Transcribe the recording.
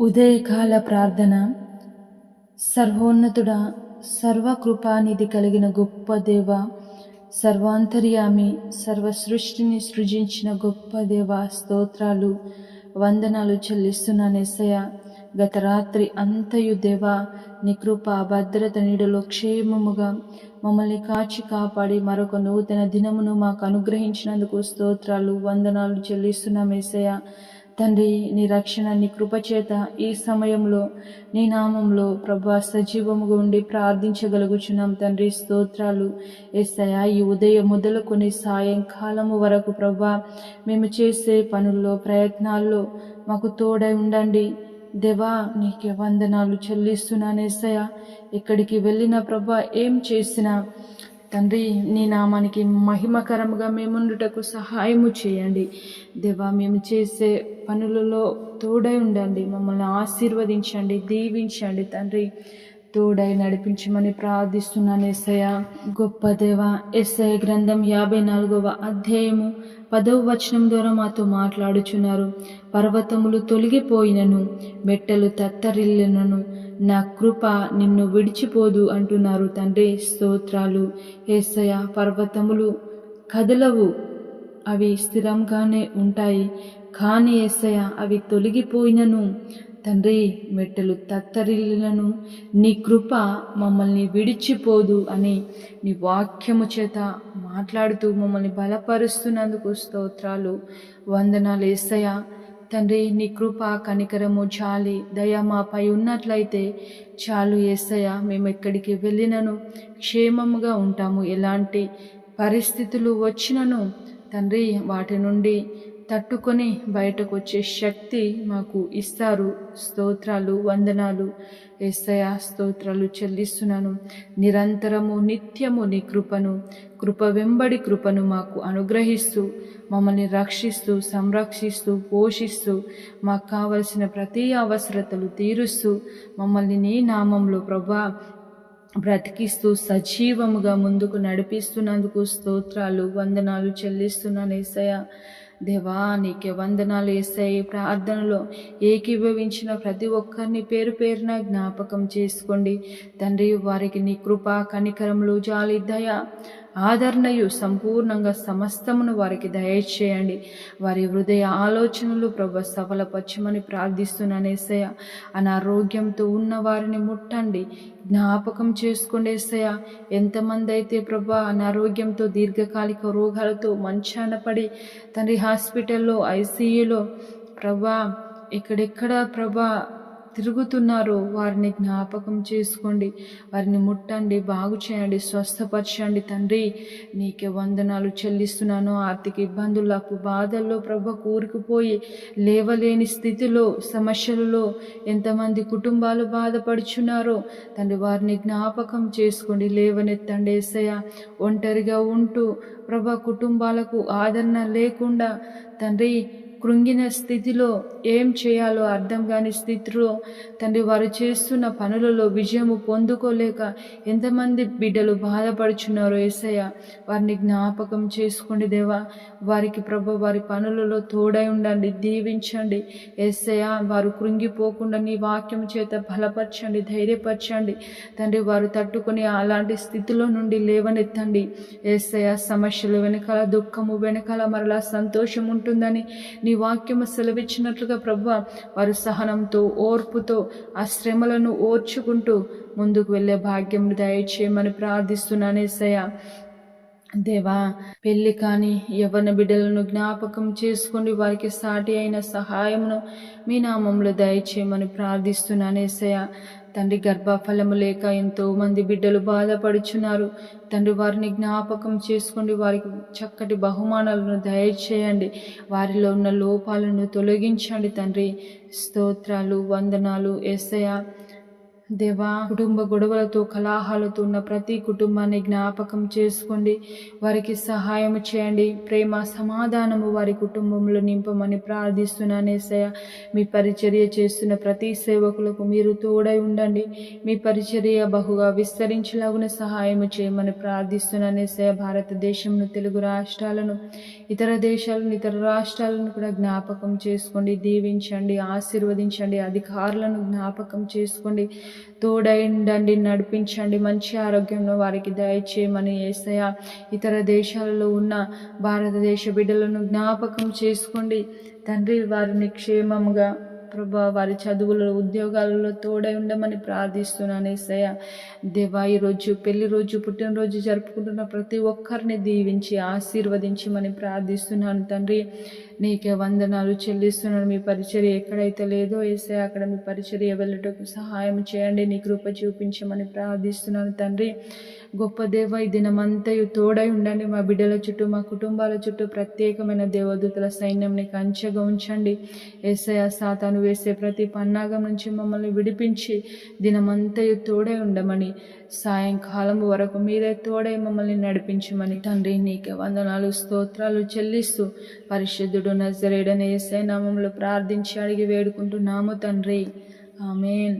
ఉదయకాల ప్రార్థన. సర్వోన్నతుడ సర్వకృపానిధి కలిగిన గొప్ప దేవ సర్వాంతర్యామి సర్వ సృష్టిని సృజించిన గొప్ప దేవ స్తోత్రాలు వందనాలు చెల్లిస్తున్న ఎస్సయ్య గత రాత్రి అంతయు దేవ నీ కృప భద్రత నీడలో క్షేమముగా మమ్మల్ని కాచి కాపాడి మరొక నూతన దినమును మాకు అనుగ్రహించినందుకు స్తోత్రాలు వందనాలు చెల్లిస్తున్నాం ఏసయ్య తండ్రి నీ రక్షణ నీ కృపచేత ఈ సమయంలో నీ నామంలో ప్రభా సజీవముగా ఉండి ప్రార్థించగలుగుచున్నాం తండ్రి. స్తోత్రాలు. ఏసయా ఈ ఉదయం మొదలుకొని సాయంకాలము వరకు ప్రభా మేము చేసే పనుల్లో ప్రయత్నాల్లో మాకు తోడై ఉండండి. దేవా నీకే వందనాలు చెల్లిస్తున్నాను ఎస్సయ్య ఎక్కడికి వెళ్ళిన ప్రభా ఏం చేసినా తండ్రి నీ నామానికి మహిమకరముగా మేముండుటకు సహాయము చేయండి. దేవా మేము చేసే పనులలో తోడై ఉండండి. మమ్మల్ని ఆశీర్వదించండి దీవించండి తండ్రి. తోడై నడిపించమని ప్రార్థిస్తున్నాను ఎస్ఐ గొప్ప దేవ ఎస్ఐ గ్రంథం యాభై నాలుగవ అధ్యాయము పదవ వచనం ద్వారా మాతో మాట్లాడుచున్నారు. పర్వతములు తొలగిపోయినను మెట్టలు తత్తరిల్లినను నా కృప నిన్ను విడిచిపోదు అంటున్నారు తండ్రి స్తోత్రాలు. ఏసయ పర్వతములు కదలవు అవి స్థిరంగానే ఉంటాయి. కానీ ఏసయ అవి తొలగిపోయినను. తండ్రి మెట్టలు తత్తరిల్లను నీ కృప మమ్మల్ని విడిచిపోదు అని నీ వాక్యము చేత మాట్లాడుతూ మమ్మల్ని బలపరుస్తున్నందుకు స్తోత్రాలు. వందనాలు ఏసయ తండ్రి నీ కృప కనికరము జాలి దయ మాపై ఉన్నట్లయితే చాలు ఏసయ మేము ఎక్కడికి వెళ్ళినను క్షేమముగా ఉంటాము. ఎలాంటి పరిస్థితులు వచ్చినను తండ్రి వాటి నుండి తట్టుకొని బయటకు వచ్చే శక్తి మాకు ఇస్తారు. స్తోత్రాలు వందనాలు. ఏసయ స్తోత్రాలు చెల్లిస్తున్నాను. నిరంతరము నిత్యము నీ కృపను కృప వెంబడి కృపను మాకు అనుగ్రహిస్తూ మమ్మల్ని రక్షిస్తూ సంరక్షిస్తూ పోషిస్తూ మాకు కావలసిన ప్రతి అవసరతలు తీరుస్తూ మమ్మల్ని నీ నామంలో ప్రభా బ్రతికిస్తూ సజీవముగా ముందుకు నడిపిస్తున్నందుకు స్తోత్రాలు వందనాలు చెల్లిస్తున్నాను ఏసయ దేవా నీకే వందనాలు వేస్తాయి ప్రార్థనలో ఏకీభవించిన ప్రతి ఒక్కరిని పేరు పేరున జ్ఞాపకం చేసుకోండి. తండ్రి వారికి నీ కృప కనికరములు జాలి దయ ఆదరణయు సంపూర్ణంగా సమస్తమును వారికి దయచేయండి. వారి హృదయ ఆలోచనలు ప్రభు సఫలపరచమని ప్రార్థిస్తున్నానేసయ అనారోగ్యంతో ఉన్న వారిని ముట్టండి. జ్ఞాపకం చేసుకునేసయ ఎంతమంది అయితే ప్రభా అనారోగ్యంతో దీర్ఘకాలిక రోగాలతో మంచాన పడి తండ్రి హాస్పిటల్లో ఐసీయూలో ప్రభా ఎక్కడెక్కడ ప్రభా తిరుగుతున్నారో వారిని జ్ఞాపకం చేసుకోండి. వారిని ముట్టండి బాగు చేయండి స్వస్థపరచండి. తండ్రి నీకే వందనాలు చెల్లిస్తున్నాను. ఆర్థిక ఇబ్బందులకు బాధల్లో ప్రభ కూరుకుపోయి లేవలేని స్థితిలో సమస్యలలో ఎంతమంది కుటుంబాలు బాధపడుచున్నారో తండ్రి వారిని జ్ఞాపకం చేసుకోండి. లేవనెత్తండి ఏసయ ఒంటరిగా ఉంటూ ప్రభ కుటుంబాలకు ఆదరణ లేకుండా తండ్రి కృంగిన స్థితిలో ఏం చేయాలో అర్థం కాని స్థితిలో తండ్రి వారు చేస్తున్న పనులలో విజయము పొందుకోలేక ఎంతమంది బిడ్డలు బాధపడుచున్నారో ఏసయ్య వారిని జ్ఞాపకం చేసుకోండి దేవా. వారికి ప్రభు వారి పనులలో తోడై ఉండండి దీవించండి. ఏసయ్య వారు కృంగిపోకుండా నీ వాక్యం చేత బలపరచండి ధైర్యపరచండి. తండ్రి వారు తట్టుకుని అలాంటి స్థితిలో నుండి లేవనెత్తండి. ఏసయ్య సమస్యలు వెనకాల దుఃఖము వెనకాల మరలా సంతోషం ఉంటుందని నీ వాక్యము సెలవిచ్చినట్లుగా ప్రభు వారు సహనంతో ఓర్పుతో ఆ శ్రమలను ఓర్చుకుంటూ ముందుకు వెళ్ళే భాగ్యం దయచేయమని ప్రార్థిస్తున్నాను ఏసయ్య. దేవా పెళ్ళి కాని యవన బిడ్డలను జ్ఞాపకం చేసుకుని వారికి సాటి అయిన సహాయమును మీ నామంలో దయచేయమని ప్రార్థిస్తున్నాను ఏసయ్య. తండ్రి గర్భఫలము లేక ఎంతో మంది బిడ్డలు బాధపడుచున్నారు. తండ్రి వారిని జ్ఞాపకం చేసుకోండి వారికి చక్కటి బహుమానాలను దయచేయండి. వారిలో ఉన్న లోపాలను తొలగించండి తండ్రి. స్తోత్రాలు వందనాలు ఏసయ దేవా కుటుంబ గొడవలతో కలాహాలతో ఉన్న ప్రతి కుటుంబాన్ని జ్ఞాపకం చేసుకోండి. వారికి సహాయం చేయండి. ప్రేమ సమాధానము వారి కుటుంబంలో నింపమని ప్రార్థిస్తున్నాను ఏసయ్య మీ పరిచర్య చేస్తున్న ప్రతి సేవకులకు మీరు తోడై ఉండండి. మీ పరిచర్య బహుగా విస్తరించలాగున సహాయం చేయమని ప్రార్థిస్తున్నాను ఏసయ్య భారతదేశంను తెలుగు రాష్ట్రాలను ఇతర దేశాలను ఇతర రాష్ట్రాలను కూడా జ్ఞాపకం చేసుకోండి. దీవించండి ఆశీర్వదించండి అధికారులను జ్ఞాపకం చేసుకోండి. తోడైండండి నడిపించండి. మంచి ఆరోగ్యంలో వారికి దయచేయమని ఏసయ ఇతర దేశాలలో ఉన్న భారతదేశ బిడ్డలను జ్ఞాపకం చేసుకోండి. తండ్రి వారిని క్షేమంగా ప్రభా వారి చదువులలో ఉద్యోగాలలో తోడై ఉండమని ప్రార్థిస్తున్నాను ఏసయ్య. దేవా ఈరోజు పెళ్ళి రోజు పుట్టినరోజు జరుపుకుంటున్న ప్రతి ఒక్కరిని దీవించి ఆశీర్వదించమని ప్రార్థిస్తున్నాను తండ్రి. నీకే వందనాలు చెల్లిస్తున్నాను. మీ పరిచర్య ఎక్కడైతే లేదో ఏసే అక్కడ మీ పరిచర్య వెళ్ళటకు సహాయం చేయండి. నీ కృప చూపించమని ప్రార్థిస్తున్నాను తండ్రి. గొప్ప దేవ ఈ దినమంతయు తోడై ఉండండి మా బిడ్డల చుట్టూ మా కుటుంబాల చుట్టూ ప్రత్యేకమైన దేవదూతల సైన్యంని కంచెగా ఉంచండి. ఏసయ సాతాను వేసే ప్రతి పన్నాగం నుంచి మమ్మల్ని విడిపించి దినమంతయు తోడై ఉండమని సాయంకాలం వరకు మీరే తోడై మమ్మల్ని నడిపించమని తండ్రి నీకే వందనాలు స్తోత్రాలు చెల్లిస్తూ పరిశుద్ధుడు నజరేడని ఏసై నామంలో ప్రార్థించి అడిగి వేడుకుంటున్నాము తండ్రి. ఆమెన్.